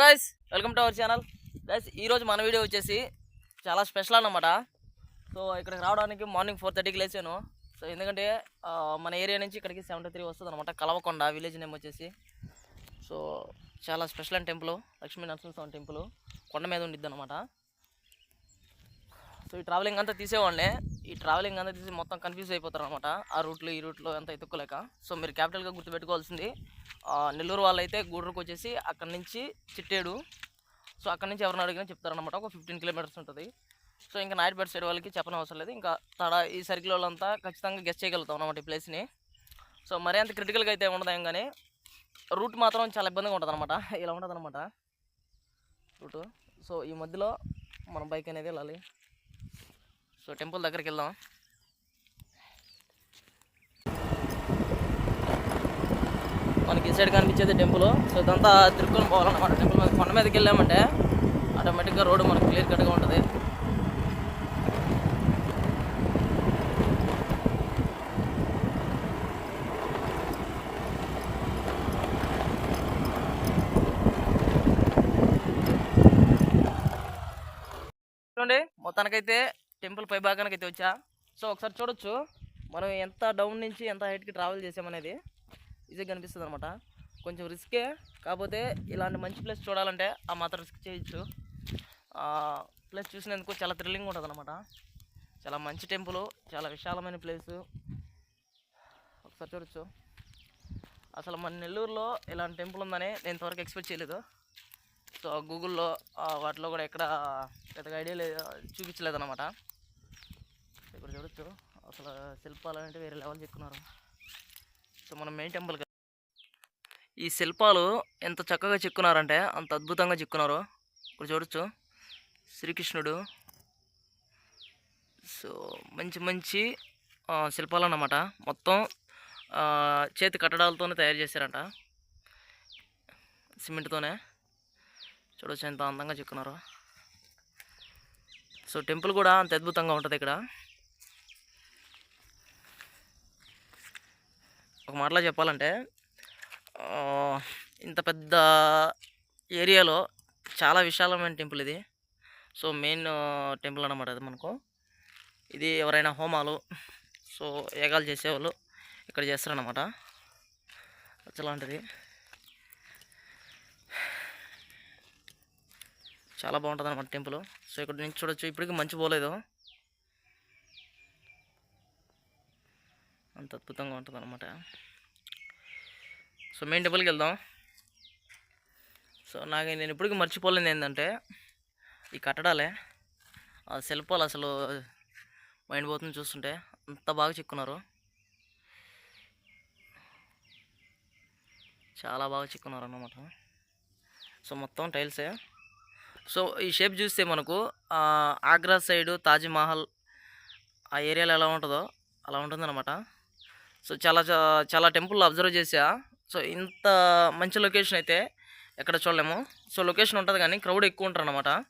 Guys welcome to our channel guys ఈరోజు మన video వచ్చేసి చాలా స్పెషల్ అన్నమాట. సో ఇక్కడికి రావడానికి మార్నింగ్ ఫోర్ థర్టీకి లేచాను. సో ఎందుకంటే మన ఏరియా నుంచి ఇక్కడికి సెవెంటీ త్రీ వస్తుంది అనమాట కలవకొండ విలేజ్ నేమ్ వచ్చేసి. సో చాలా special and temple Lakshmi Narasimhaswamy temple కొండ మీద ఉండిద్ది అనమాట సో ఈ ట్రావెలింగ్ అంతా తీసేవాళ్ళే. ఈ ట్రావెలింగ్ అంతా తీసి మొత్తం కన్ఫ్యూజ్ అయిపోతారు అనమాట ఆ రూట్లో ఈ రూట్లో అంతా ఎత్తుక్కోలేక. సో మీరు క్యాపిటల్గా గుర్తుపెట్టుకోవాల్సింది నెల్లూరు వాళ్ళైతే గూడూరుకు వచ్చేసి అక్కడి నుంచి చిట్టేడు. సో అక్కడి నుంచి ఎవరిని అడిగినా చెప్తారనమాట ఒక ఫిఫ్టీన్ కిలోమీటర్స్ ఉంటుంది. సో ఇంకా నాయుడుపేట సైడ్ వాళ్ళకి చెప్పనవసరం లేదు. ఇంకా తడ ఈ సర్కిల్ వాళ్ళంతా ఖచ్చితంగా గెస్ట్ చేయగలుగుతాం అనమాట ఈ ప్లేస్ని సో మరీ అంత క్రిటికల్గా అయితే ఉండదేం కానీ రూట్ మాత్రం చాలా ఇబ్బందిగా ఉంటుంది అనమాట ఇలా ఉంటుంది అనమాట రూటు. సో ఈ మధ్యలో మన బైక్ అనేది వెళ్ళాలి. సో టెంపుల్ దగ్గరికి వెళ్దాం మనకి ఈ సైడ్ కనిపించేది టెంపుల్. సో ఇదంతా తిరుక్కొని పోవాలన్నమాట. టెంపుల్ మీద కొండ మీదకి వెళ్ళామంటే ఆటోమేటిక్గా రోడ్డు మనకు క్లియర్ కట్గా ఉంటుంది. చూడండి మొత్తానికైతే టెంపుల్ పై భాగానికి అయితే వచ్చా. సో ఒకసారి చూడొచ్చు. మనం ఎంత డౌన్ నుంచి ఎంత హైట్కి ట్రావెల్ చేసామనేది ఈజీగా కనిపిస్తుంది అనమాట కొంచెం రిస్కే. కాకపోతే ఇలాంటి మంచి ప్లేస్ చూడాలంటే ఆ మాత్రం రిస్క్ చేయొచ్చు. ప్లేస్ చూసినందుకు చాలా థ్రిల్లింగ్ ఉంటుంది అనమాట చాలా మంచి టెంపుల్ చాలా విశాలమైన ప్లేసు. ఒకసారి చూడొచ్చు. అసలు మన నెల్లూరులో ఇలాంటి టెంపుల్ ఉందని నేను ఇంతవరకు ఎక్స్పెక్ట్ చేయలేదు. సో గూగుల్లో వాటిలో కూడా ఎక్కడ పెద్దగా ఐడియా లేదు చూపించలేదు అనమాట ఇక్కడ చూడొచ్చు. అసలు శిల్పాలు అంటే వేరే లెవెల్ చెక్కున్నారు సో మనం మెయిన్ టెంపుల్ ఈ శిల్పాలు ఎంత చక్కగా చెక్కున్నారంటే అంత అద్భుతంగా చిక్కున్నారు. ఇక్కడ చూడొచ్చు. శ్రీకృష్ణుడు. సో మంచి మంచి శిల్పాలు అన్నమాట మొత్తం చేతి కట్టడాలతోనే తయారు చేశారంట. సిమెంట్తోనే. చూడొచ్చు ఎంత అందంగా చెక్కున్నారు. సో టెంపుల్ కూడా అంత అద్భుతంగా ఉంటుంది ఇక్కడ. ఒక మాటలో చెప్పాలంటే ఇంత పెద్ద ఏరియాలో చాలా విశాలమైన టెంపుల్ ఇది. సో మెయిన్ టెంపుల్ అన్నమాట అది మనకు. ఇది ఎవరైనా హోమాలు సో యాగాలు చేసేవాళ్ళు ఇక్కడ చేస్తారనమాట అలాంటిది చాలా బాగుంటుంది అనమాట టెంపుల్. సో ఇక్కడ నుంచి చూడొచ్చు. ఇప్పటికి మంచి పోలేదు. అంత అద్భుతంగా ఉంటుంది అనమాట సో మెయిన్ టెంపుల్కి వెళ్దాం. సో నాకు నేను ఇప్పటికీ మర్చిపోలేదు ఏంటంటే ఈ కట్టడాలే ఆ శిల్పాలు అసలు మైండ్ పోతుంది చూస్తుంటే. అంత బాగా చిక్కున్నారు. చాలా బాగా చిక్కున్నారు అన్నమాట సో మొత్తం టైల్సే. సో ఈ షేప్ చూస్తే మనకు ఆగ్రా సైడు తాజ్మహల్ ఆ ఏరియాలో ఎలా ఉంటుందో అలా ఉంటుందన్నమాట. సో చాలా చా- చాలా టెంపుల్ అబ్జర్వ్ చేసా సో ఇంత మంచి లొకేషన్ అయితే ఎక్కడ చూడలేము. సో లొకేషన్ ఉంటుంది కానీ క్రౌడ్ ఎక్కువ ఉంటారు అనమాట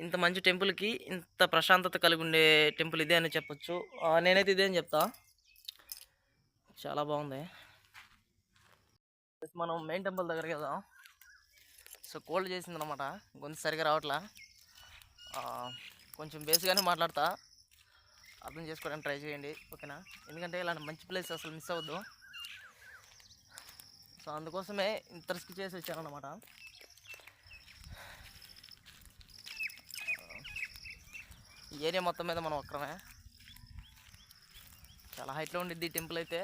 ఇంత మంచి టెంపుల్కి ఇంత ప్రశాంతత కలిగి ఉండే టెంపుల్ ఇదే అని చెప్పొచ్చు. నేనైతే ఇదే అని చెప్తా. చాలా బాగుంది. మనం మెయిన్ టెంపుల్ దగ్గరికి వెళ్దాం. సో కోల్డ్ చేసింది అనమాట గొంతు సరిగా రావట్లా. కొంచెం బేసిక్గానే మాట్లాడతా. అర్థం చేసుకోవడానికి ట్రై చేయండి ఓకేనా? ఎందుకంటే ఇలాంటి మంచి ప్లేస్ అసలు మిస్ అవ్వద్దు. సో అందుకోసమే ఇంత రిస్క్ చేసి వచ్చాను అనమాట ఈ ఏరియా మొత్తం మీద మనం ఒక్కరమే. చాలా హైట్లో ఉండిద్ది ఈ టెంపుల్ అయితే.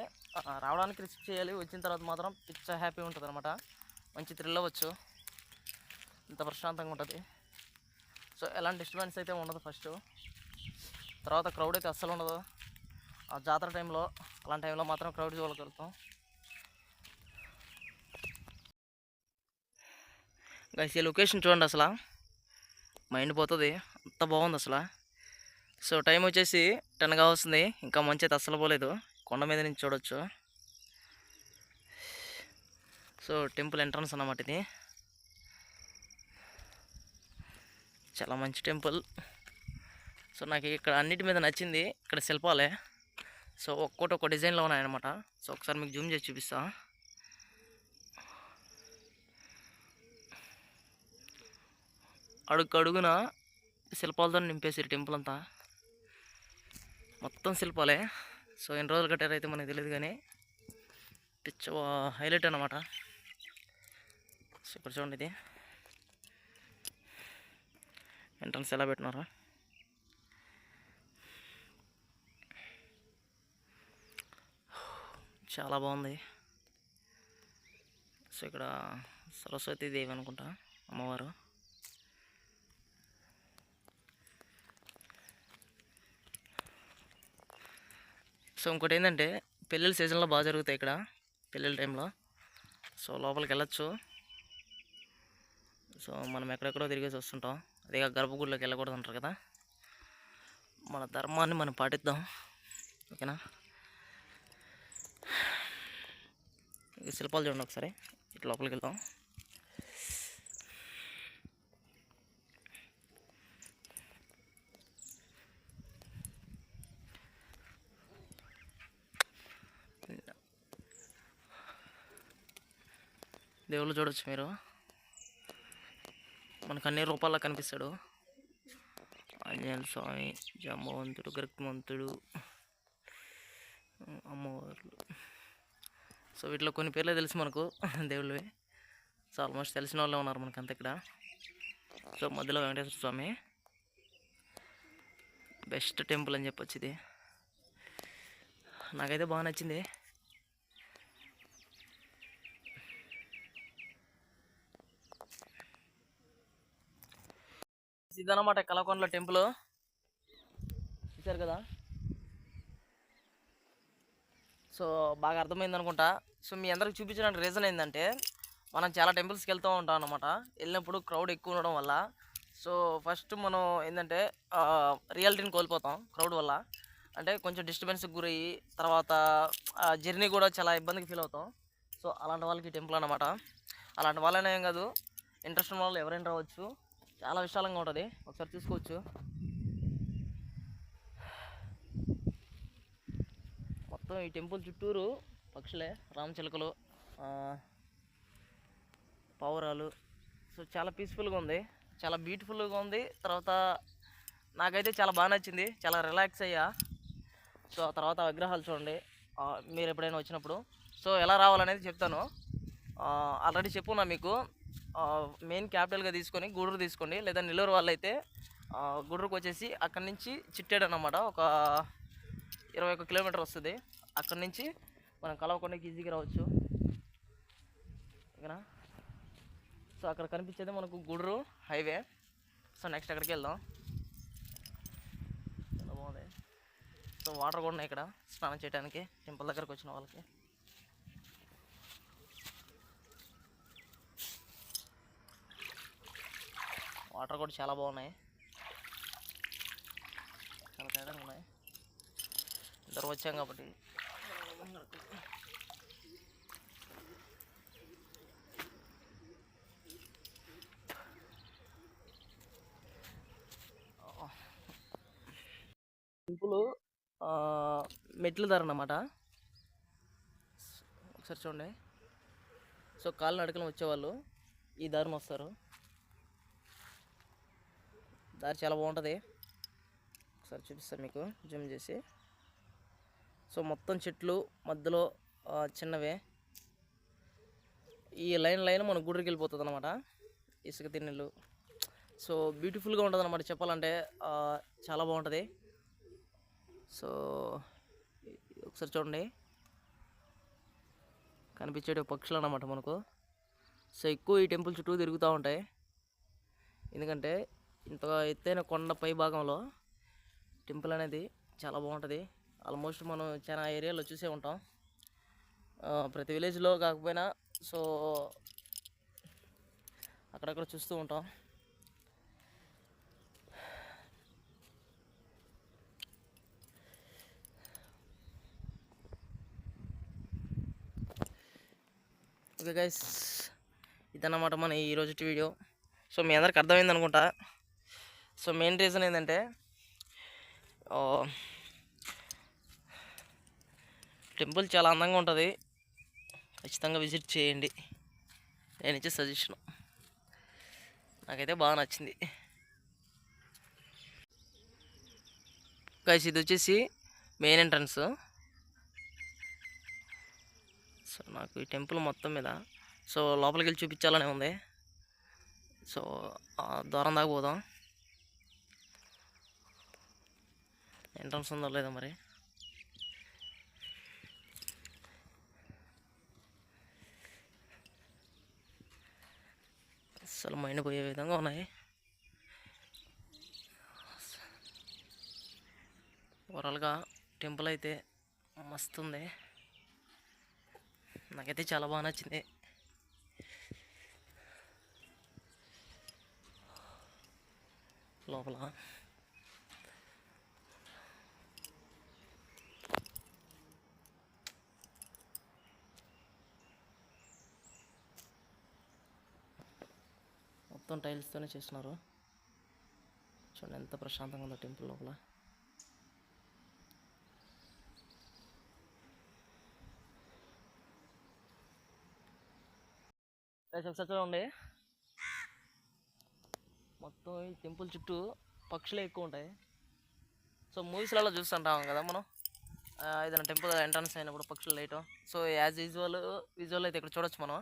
రావడానికి రిస్క్ చేయాలి వచ్చిన తర్వాత మాత్రం పిచ్చ హ్యాపీ ఉంటుంది అనమాట మంచి థ్రిల్ అవ్వచ్చు. ఇంత ప్రశాంతంగా ఉంటుంది. సో ఎలాంటి డిస్టర్బెన్స్ అయితే ఉండదు ఫస్ట్ తర్వాత క్రౌడ్ అయితే అస్సలు ఉండదు. ఆ జాతర టైంలో అలాంటి టైంలో మాత్రం క్రౌడ్ చూడగలుగుతాం. గైస్ ఈ లొకేషన్ చూడండి అసలు. మైండ్ పోతుంది. అంత బాగుంది అసలు. సో టైం వచ్చేసి టెన్గా వస్తుంది ఇంకా మంచి అయితే అస్సలు పోలేదు. కొండ మీద నుంచి చూడొచ్చు. సో టెంపుల్ ఎంట్రన్స్ అన్నమాట ఇది. చాలా మంచి టెంపుల్. సో నాకు ఇక్కడ అన్నిటి మీద నచ్చింది ఇక్కడ శిల్పాలే. సో ఒక్కోటి ఒక్కో డిజైన్లో ఉన్నాయన్నమాట. సో ఒకసారి మీకు జూమ్ చేసి చూపిస్తా. అడుగు అడుగున శిల్పాలతో నింపేసారు టెంపుల్ అంతా. మొత్తం శిల్పాలే. సో ఎన్ని రోజులు కట్టారైతే మనకు తెలియదు కానీ పిచ్చ హైలైట్ అనమాట సో ఇక్కడ చూడండి ఇది. ఎంట్రన్స్ ఎలా పెట్టినారా? చాలా బాగుంది. సో ఇక్కడ సరస్వతి దేవి అనుకుంటా అమ్మవారు. సో ఇంకోటి ఏంటంటే పెళ్ళిళ్ళ సీజన్లో బాగా జరుగుతాయి ఇక్కడ పెళ్ళిళ్ళ టైంలో. సో లోపలికి వెళ్ళొచ్చు. సో మనం ఎక్కడెక్కడో తిరిగేసి వస్తుంటాం. అదే గర్భగుడిలోకి వెళ్ళకూడదు అంటారు కదా. మన ధర్మాన్ని మనం పాటిద్దాం. ఓకేనా? శిల్పాలు చూడండి ఒకసారి. ఇటు లోపలికి వెళ్దాం. దేవుళ్ళు చూడొచ్చు మీరు. మనకు అన్ని రూపాల్లో కనిపిస్తాడు. ఆంజనేయ స్వామి జంబవంతుడు గరుక్మంతుడు అమ్మవార్లు. సో వీటిలో కొన్ని పేర్లే తెలుసు మనకు దేవుళ్ళవి. సో ఆల్మోస్ట్ తెలిసిన వాళ్ళే ఉన్నారు మనకు అంత ఇక్కడ. సో మధ్యలో వెంకటేశ్వర స్వామి. బెస్ట్ టెంపుల్ అని చెప్పొచ్చు ఇది. నాకైతే బాగా నచ్చింది. ఇదన్నమాట కలకొండల టెంపుల్. చూసారు కదా? సో బాగా అర్థమైంది అనుకుంటా. సో మీ అందరికి చూపించడానికి రీజన్ ఏంటంటే మనం చాలా టెంపుల్స్కి వెళ్తూ ఉంటాం అనమాట వెళ్ళినప్పుడు క్రౌడ్ ఎక్కువ ఉండడం వల్ల. సో ఫస్ట్ మనం ఏంటంటే రియాలిటీని కోల్పోతాం క్రౌడ్ వల్ల. అంటే కొంచెం డిస్టర్బెన్స్కి గురయ్యి తర్వాత జర్నీ కూడా చాలా ఇబ్బందికి ఫీల్ అవుతాం. సో అలాంటి వాళ్ళకి టెంపుల్ అనమాట అలాంటి వాళ్ళనే ఏం కాదు ఇంట్రెస్ట్ ఉన్న వాళ్ళు ఎవరైనా రావచ్చు. చాలా విశాలంగా ఉంటుంది. ఒకసారి చూసుకోవచ్చు. మొత్తం ఈ టెంపుల్ చుట్టూరు పక్షులే రామచిలుకలు పావురాలు. సో చాలా పీస్ఫుల్గా ఉంది. చాలా బ్యూటిఫుల్గా ఉంది. తర్వాత నాకైతే చాలా బాగా నచ్చింది. చాలా రిలాక్స్ అయ్యా. సో ఆ తర్వాత విగ్రహాలు చూడండి. మీరు ఎప్పుడైనా వచ్చినప్పుడు. సో ఎలా రావాలనేది చెప్తాను. ఆల్రెడీ చెప్పున్నా మీకు. మెయిన్ క్యాపిటల్గా తీసుకొని గూడూరు తీసుకోండి. లేదా నెల్లూరు వాళ్ళు అయితే గూడూరుకు వచ్చేసి అక్కడి నుంచి చిట్టేడు అనమాట ఒక ఇరవై ఒక కిలోమీటర్ వస్తుంది. అక్కడి నుంచి మనం కలవకొండకి ఈజీగా రావచ్చు. ఓకేనా? సో అక్కడ కనిపించేది మనకు గూడూరు హైవే. సో నెక్స్ట్ అక్కడికి వెళ్దాం. చాలా బాగుంది. సో వాటర్ కూడా ఉన్నాయి ఇక్కడ. స్నానం చేయడానికి టెంపుల్ దగ్గరకు వచ్చిన వాళ్ళకి. వాటర్ కూడా చాలా బాగున్నాయి. చాలా తేడా ఉన్నాయి. ఇద్దరు వచ్చాం కాబట్టి. సింపుల్ మెట్ల ధర అన్నమాట. ఒకసారి చూడండి. సో కాళ్ళు నడకలు వచ్చేవాళ్ళు. ఈ దారిని వస్తారు. దారి చాలా బాగుంటుంది. ఒకసారి చూపిస్తాను మీకు జూమ్ చేసి. సో మొత్తం చెట్లు మధ్యలో చిన్నవే. ఈ లైన్ లైన్ మన గుడికి వెళ్ళిపోతుంది అనమాట ఇసుక తిన్నెలు సో బ్యూటిఫుల్గా ఉంటుంది అనమాట చెప్పాలంటే చాలా బాగుంటుంది. సో ఒకసారి చూడండి. కనిపించే పక్షులు అనమాట మనకు. సో ఎక్కువ ఈ టెంపుల్ చుట్టూ తిరుగుతూ ఉంటాయి. ఎందుకంటే ఇంత ఎత్తైన కొండ పై భాగంలో టెంపుల్ అనేది చాలా బాగుంటుంది. ఆల్మోస్ట్ మనం చాలా ఏరియాలో చూసే ఉంటాం. ప్రతి విలేజ్లో కాకపోయినా సో అక్కడక్కడ చూస్తూ ఉంటాం. ఓకే గైస్ ఇదన్నమాట మన ఈరోజు వీడియో సో మీ అందరికి అర్థమైంది అనుకుంటా సో మెయిన్ రీజన్ ఏంటంటే టెంపుల్ చాలా అందంగా ఉంటుంది. ఖచ్చితంగా విజిట్ చేయండి. నేను ఇచ్చే సజెషను. నాకైతే బాగా నచ్చింది. గైస్ ఇది వచ్చేసి మెయిన్ ఎంట్రన్స్. సో నాకు ఈ టెంపుల్ మొత్తం మీద సో లోపలికి వెళ్ళి చూపించాలనే ఉంది. సో దూరం దాకా పోదాం. ఎంట్రన్స్ ఉందో లేదో మరి. అసలు మైండ్ పోయే విధంగా ఉన్నాయి. ఓవరాల్గా టెంపుల్ అయితే మస్తు ఉంది నాకైతే చాలా బాగా నచ్చింది. లోపల మొత్తం టైల్స్తోనే చేస్తున్నారు. చూడండి ఎంత ప్రశాంతంగా ఉందో టెంపుల్ లోపల. ఒకసారి చూడండి. మొత్తం ఈ టెంపుల్ చుట్టూ పక్షులే ఎక్కువ ఉంటాయి. సో మూవీస్లలో చూస్తుంటాం కదా మనం. ఏదైనా టెంపుల్ ఎంట్రన్స్ అయినప్పుడు పక్షులు లేయటం. సో యాజ్ యూజువల్ విజువల్ అయితే ఇక్కడ చూడొచ్చు మనం.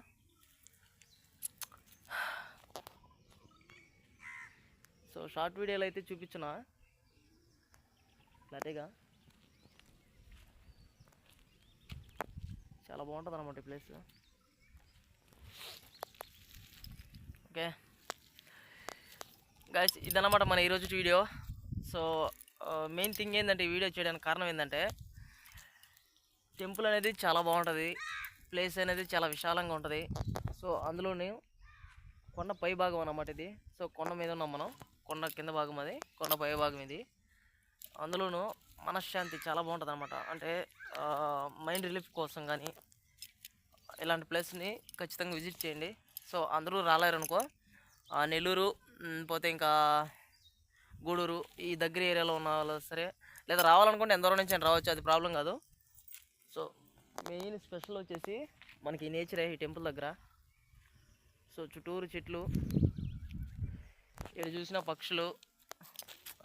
సో షార్ట్ వీడియోలు అయితే చూపించిన? లటేగా చాలా బాగుంటుంది అనమాట ఈ ప్లేస్. ఓకే. గాయస్ ఇదన్నమాట మన ఈరోజు వీడియో. సో మెయిన్ థింగ్ ఏంటంటే ఈ వీడియో చేయడానికి కారణం ఏంటంటే టెంపుల్ అనేది చాలా బాగుంటుంది. ప్లేస్ అనేది చాలా విశాలంగా ఉంటుంది. సో అందులోనే కొండ పై భాగం అన్నమాట ఇది. సో కొండ మీద ఉన్నాం మనం. కొండ కింద భాగం అది కొండ పై భాగం ఇది. అందులోనూ మనశ్శాంతి చాలా బాగుంటుంది అనమాట అంటే మైండ్ రిలీఫ్ కోసం కానీ ఇలాంటి ప్లేస్ని ఖచ్చితంగా విజిట్ చేయండి. సో అందరూ రాలేరనుకో నెల్లూరు పోతే ఇంకా గూడూరు ఈ దగ్గర ఏరియాలో ఉన్న వాళ్ళు సరే లేదా రావాలనుకుంటే ఎంత దూరం నుంచి రావచ్చు అది ప్రాబ్లం కాదు. సో మెయిన్ స్పెషల్ వచ్చేసి మనకి ఈ నేచరే ఈ టెంపుల్ దగ్గర. సో చుట్టూరు చెట్లు ఇక్కడ చూసిన పక్షులు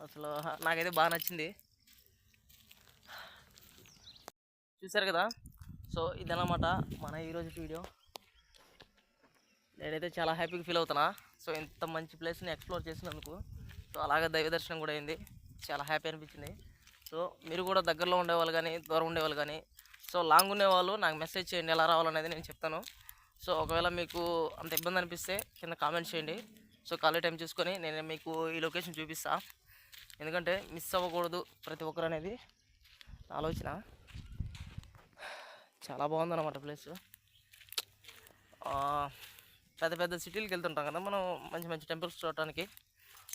అసలు నాకైతే బాగా నచ్చింది. చూసారు కదా? సో ఇదన్నమాట మన ఈరోజు వీడియో. నేనైతే చాలా హ్యాపీగా ఫీల్ అవుతున్నా. సో ఇంత మంచి ప్లేస్ని ఎక్స్ప్లోర్ చేసినందుకు. సో అలాగే దైవ దర్శనం కూడా అయింది. చాలా హ్యాపీ అనిపించింది. సో మీరు కూడా దగ్గరలో ఉండేవాళ్ళు కానీ దూరం ఉండేవాళ్ళు కానీ సో లాంగ్ ఉండేవాళ్ళు నాకు మెసేజ్ చేయండి ఎలా రావాలనేది నేను చెప్తాను. సో ఒకవేళ మీకు అంత ఇబ్బంది అనిపిస్తే కింద కామెంట్ చేయండి. సో ఖాళీ టైం చూసుకొని నేను మీకు ఈ లొకేషన్ చూపిస్తా. ఎందుకంటే మిస్ అవ్వకూడదు ప్రతి ఒక్కరు అనేది. నా ఆలోచన. చాలా బాగుందన్నమాట ప్లేస్. పెద్ద పెద్ద సిటీలకు వెళ్తుంటాం కదా మనం మంచి మంచి టెంపుల్స్ చూడటానికి.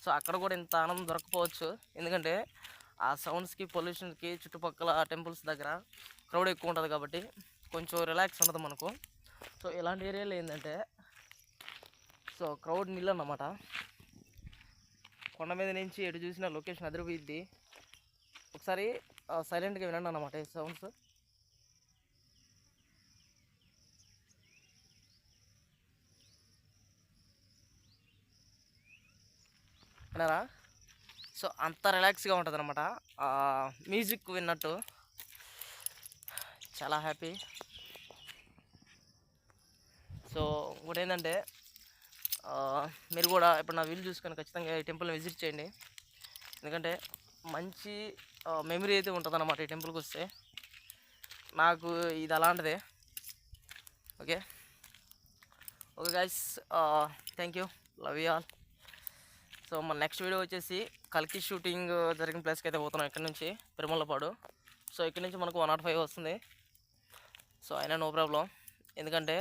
సో అక్కడ కూడా ఇంత ఆనందం దొరకపోవచ్చు. ఎందుకంటే ఆ సౌండ్స్కి పొల్యూషన్కి చుట్టుపక్కల టెంపుల్స్ దగ్గర క్రౌడ్ ఎక్కువ ఉంటుంది కాబట్టి కొంచెం రిలాక్స్ ఉండదు మనకు. సో ఇలాంటి ఏరియాలో ఏంటంటే సో క్రౌడ్ నీళ్ళు అన్నమాట కొండ మీద నుంచి ఎటు చూసిన లొకేషన్ అదిరిపోయిద్ది. ఒకసారి సైలెంట్గా వినండి అన్నమాట ఈ సౌండ్స్. విన్నారా? సో అంత రిలాక్స్గా ఉంటుంది అనమాట మ్యూజిక్ విన్నట్టు. చాలా హ్యాపీ. సో ఇంకోటి ఏంటంటే మీరు కూడా ఇప్పుడు నా వీలు చూసుకొని ఖచ్చితంగా ఈ టెంపుల్ని విజిట్ చేయండి. ఎందుకంటే మంచి మెమరీ అయితే ఉంటుందన్నమాట ఈ టెంపుల్కి వస్తే. నాకు ఇది అలాంటిదే. Okay? Okay guys thank you love you all so మన నెక్స్ట్ వీడియో వచ్చేసి కల్కి షూటింగ్ జరిగిన ప్లేస్కి అయితే పోతున్నాం ఇక్కడ నుంచి పెరుమలపాడు సో ఇక్కడ నుంచి మనకు వన్ నాట్ ఫైవ్ వస్తుంది. సో అయినా నో ప్రాబ్లం ఎందుకంటే